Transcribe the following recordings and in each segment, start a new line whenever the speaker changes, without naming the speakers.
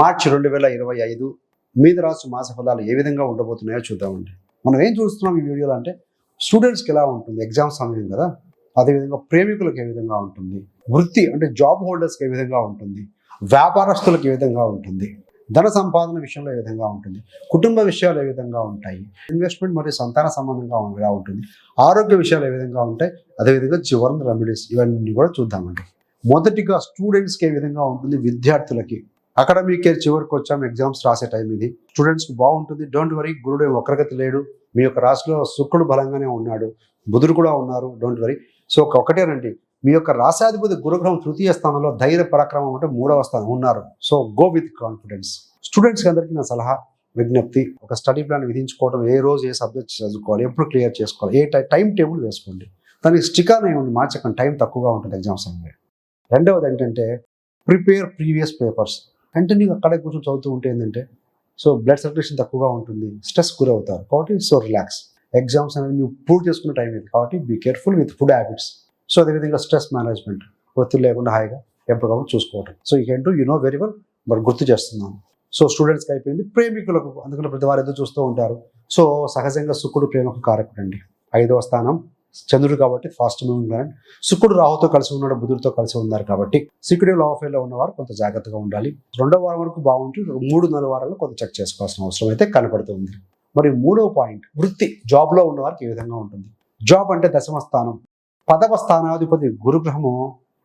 మార్చి రెండు వేల ఇరవై ఐదు మీద రాసు మాస ఫలాలు ఏ విధంగా ఉండబోతున్నాయో చూద్దామండి. మనం ఏం చూస్తున్నాం ఈ వీడియోలో అంటే స్టూడెంట్స్కి ఎలా ఉంటుంది? ఎగ్జామ్ సమయం కదా. అదేవిధంగా ప్రేమికులకు ఏ విధంగా ఉంటుంది? వృత్తి అంటే జాబ్ హోల్డర్స్కి ఏ విధంగా ఉంటుంది? వ్యాపారస్తులకు ఏ విధంగా ఉంటుంది? ధన సంపాదన విషయంలో ఏ విధంగా ఉంటుంది? కుటుంబ విషయాలు ఏ విధంగా ఉంటాయి? ఇన్వెస్ట్మెంట్ మరియు సంతాన సంబంధంగా ఎలా ఉంటుంది? ఆరోగ్య విషయాలు ఏ విధంగా ఉంటాయి? అదేవిధంగా చివరిన రెమెడీస్ ఇవన్నీ కూడా చూద్దామండి. మొదటిగా స్టూడెంట్స్కి ఏ విధంగా ఉంటుంది? విద్యార్థులకి. అకాడమిక్ ఇయర్ చివరికి వచ్చాం ఎగ్జామ్స్ రాసే టైం ఇది. స్టూడెంట్స్కి బాగుంటుంది డోంట్ వరీ గురుడు ఒకరిగతి లేడు. మీ యొక్క రాశిలో శుక్రుడు బలంగానే ఉన్నాడు బుధుడు కూడా ఉన్నారు డోంట్ వరీ సో ఒక ఒకటేనండి మీ యొక్క రాశాధిపతి గురుగ్రహం తృతీయ స్థానంలో ధైర్య పరాక్రమం అంటే మూడవ స్థానం ఉన్నారు. సో గో విత్ కాన్ఫిడెన్స్ స్టూడెంట్స్కి అందరికీ నా సలహా విజ్ఞప్తి ఒక స్టడీ ప్లాన్ విధించుకోవడం ఏ రోజు ఏ సబ్జెక్ట్ చదువుకోవాలి ఎప్పుడు క్లియర్ చేసుకోవాలి ఏ టై టైం టేబుల్ వేసుకోండి. దానికి స్టికర్ ఏముంది మార్చకండి టైం తక్కువగా ఉంటుంది ఎగ్జామ్స్ అనేది రెండవది ఏంటంటే ప్రిపేర్ ప్రీవియస్ పేపర్స్ కంటిన్యూగా అక్కడే కూర్చొని చదువుతూ ఉంటే ఏంటంటే సో బ్లడ్ సర్క్యులేషన్ తక్కువగా ఉంటుంది స్ట్రెస్ గురవుతారు. కాబట్టి సో రిలాక్స్ ఎగ్జామ్స్ అనేది మీరు పూర్తి చేసుకున్న టైం ఇది. కాబట్టి be careful with food habits so అదేవిధంగా స్ట్రెస్ మేనేజ్మెంట్ ఒత్తిడి లేకుండా హాయిగా ఎప్పటికప్పుడు చూసుకోవటం. సో ఈ can you know very well but గుర్తు చేస్తున్నాను. సో స్టూడెంట్స్కి అయిపోయింది ప్రేమికులకు అందుకని ప్రతి వారు ఎదురు చూస్తూ ఉంటారు. సో సహజంగా శుక్రుడు ప్రేమకు కారకుడండి. ఐదవ స్థానం చంద్రుడు కాబట్టి ఫాస్ట్ మూవింగ్ ప్లానెట్ శుక్రుడు రాహుతో కలిసి ఉన్నాడు బుధుడితో కలిసి ఉన్నారు కాబట్టి సీక్రెటివ్ లా ఉన్నవారు కొంత జాగ్రత్తగా ఉండాలి. రెండో వారం వరకు బాగుంటుంది మూడు నాలుగు వారాల్లో కొంత చెక్ చేసుకోవాల్సిన అవసరం అయితే కనపడుతుంది. మరి మూడవ పాయింట్ వృత్తి జాబ్లో ఉన్నవారికి ఈ విధంగా ఉంటుంది? జాబ్ అంటే దశమ స్థానం. పదవ స్థానాధిపతి గురుగ్రహము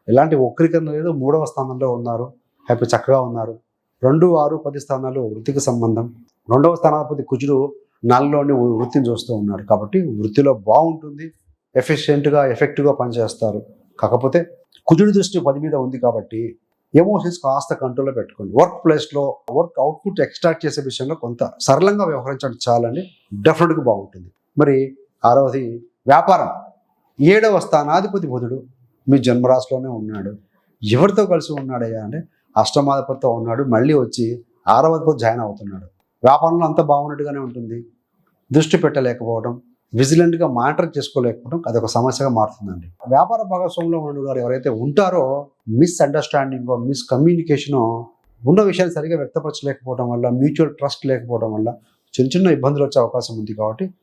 ఎలాంటి వక్రీకరణ లేదు మూడవ స్థానంలో ఉన్నారు హ్యాపీ చక్కగా ఉన్నారు. రెండు ఆరు పది స్థానాలు వృత్తికి సంబంధం. రెండవ స్థానాధిపతి కుజుడు నాలుగులోని వృత్తిని చూస్తూ ఉన్నాడు కాబట్టి వృత్తిలో బాగుంటుంది ఎఫిషియెంట్గా ఎఫెక్టివ్గా పనిచేస్తారు. కాకపోతే కుజుడి దృష్టి పది మీద ఉంది కాబట్టి ఎమోషన్స్ కాస్త కంట్రోల్లో పెట్టుకోండి. వర్క్ ప్లేస్లో వర్క్ అవుట్పుట్ ఎక్స్ట్రాక్ట్ చేసే విషయంలో కొంత సరళంగా వ్యవహరించడం చాలని డెఫినెట్గా బాగుంటుంది. మరి ఆరవది వ్యాపారం. ఏడవ స్థానాధిపతి బుధుడు మీ జన్మరాశిలోనే ఉన్నాడు. ఎవరితో కలిసి ఉన్నాడయ్యా అంటే అష్టమాధిపతితో ఉన్నాడు. మళ్ళీ వచ్చి ఆరవధిపతి జాయిన్ అవుతున్నాడు. వ్యాపారంలో అంత బాగున్నట్టుగానే ఉంటుంది. దృష్టి పెట్టలేకపోవడం విజిలెంట్గా మానిటర్ చేసుకోలేకపోవడం అదొక సమస్యగా మారుతుందండి. వ్యాపార భాగస్వామ్యంలో ఉన్న వారు ఎవరైతే ఉంటారో మిస్ అండర్స్టాండింగ్ మిస్ ఉన్న విషయాన్ని సరిగా వ్యక్తపరచలేకపోవడం వల్ల మ్యూచువల్ ట్రస్ట్ లేకపోవడం వల్ల చిన్న చిన్న ఇబ్బందులు వచ్చే అవకాశం ఉంది కాబట్టి